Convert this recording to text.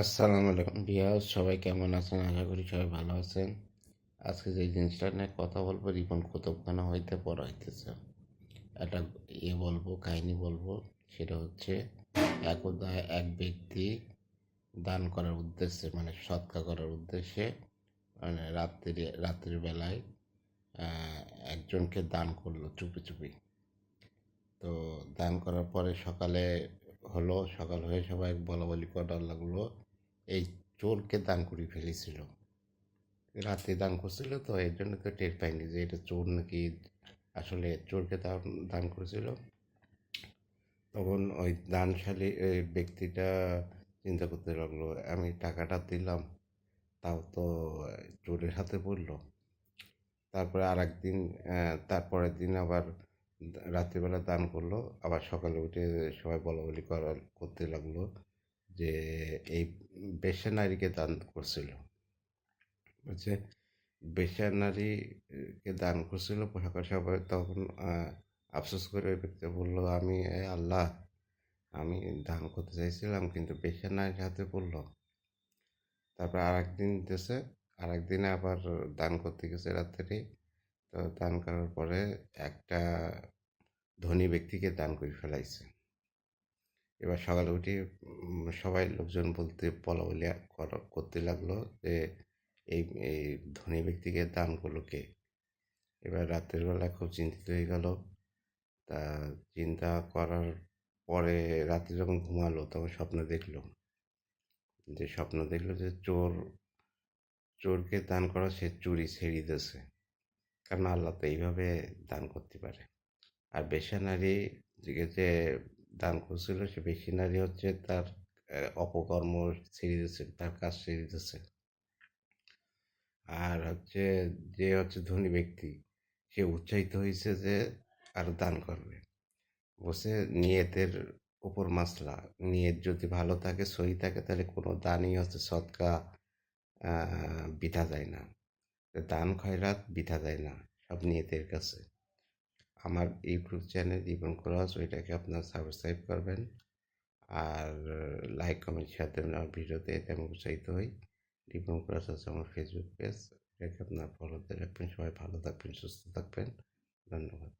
আসসালামু আলাইকুম বিয়াস সবাই কেমন আছেন? আশা করি সবাই ভালো আছেন। আজকে যে জিনিসটা নিয়ে কথা বলব, রিপন কুতুবখানা হইতে পড়া হইতেছে। একটা ইয়ে বলব, কাহিনী বলব, সেটা হচ্ছে একদা এক ব্যক্তি দান করার উদ্দেশ্যে মানে সৎকা করার উদ্দেশ্যে মানে রাত্রি বেলায় একজনকে দান করল চুপি চুপি। তো দান করার পরে সকালে হলো সকাল হয়ে সবাই বলা বলি করার লাগল। এই চোরকে দান করে ফেলেছিল। রাতে দান করছিল তো এর জন্য তো টের পাইনি যে এটা চোর নাকি আসলে চোরকে দান দান করেছিল। তখন ওই দানশালী ব্যক্তিটা চিন্তা করতে লাগল, আমি টাকাটা দিলাম, তাও তো চোরের হাতে পড়ল। তারপরে আর একদিন তারপরের দিন আবার রাত্রিবেলা দান করল, আবার সকালে উঠে সবাই বলা বলি করা করতে লাগল যে এই বেশ্যা নারীকে দান করছিল। বলছে, বেশ্যা নারীকে দান করছিল সকাল সবাই তখন আফসোস করে ওই ব্যক্তি বলল, আমি আল্লাহ, আমি দান করতে চাইছিলাম, কিন্তু বেশ্যা নারীর হাতে পড়ল। তারপর আর একদিন দিতেছে আর একদিনে আবার দান করতে গেছে রাত্রে। তো দান করার পরে একটা ধনী ব্যক্তিকে দান করে ফেলাইছে। এবার সকালে উঠে সবাই লোকজন বলতে বলা বলি করা- করতে লাগল যে, এই এই ধনী ব্যক্তিকে দান করল কে? এবার রাতের বেলা খুব চিন্তিত হয়ে গেল। তা চিন্তা করার পরে রাতে যখন ঘুমালো, তখন স্বপ্ন দেখল। যে স্বপ্ন দেখল যে চোর, চোরকে দান করা সে চুরি ছেড়ে দিয়েছে। কারণ আল্লাহ তো এইভাবে দান করতে পারে। আর বেশ্যা নারী যে দান করছিল, সে বেশি নারী হচ্ছে তার অপকর্ম ছেড়ে দিয়েছে, তার কাজ ছেড়ে দিয়েছে। আর হচ্ছে যে, হচ্ছে ধনী ব্যক্তি, সে উৎসাহিত হয়েছে যে আর দান করবে। বসে নিয়তের উপর মাসলা, নিয়ত যদি ভালো থাকে, সহি থাকে, তাহলে কোনো দানই হচ্ছে সৎকা বিধা যায় না। দান খয়রাত বিধা দেয় না, সব নিয়তের কাছে। আমার ইউটিউব চ্যানেল জীবন ক্রস ওইটাকে আপনার সাবস্ক্রাইব করবেন। আর লাইক কমেন্ট শেয়ার দেবেন আমার ভিডিওতে, এতে আমি উৎসাহিত হই। জীবন ক্রস আছে আমার ফেসবুক পেজ এটাকে আপনার ফলোতে রাখবেন। সবাই ভালো থাকবেন, সুস্থ থাকবেন। ধন্যবাদ।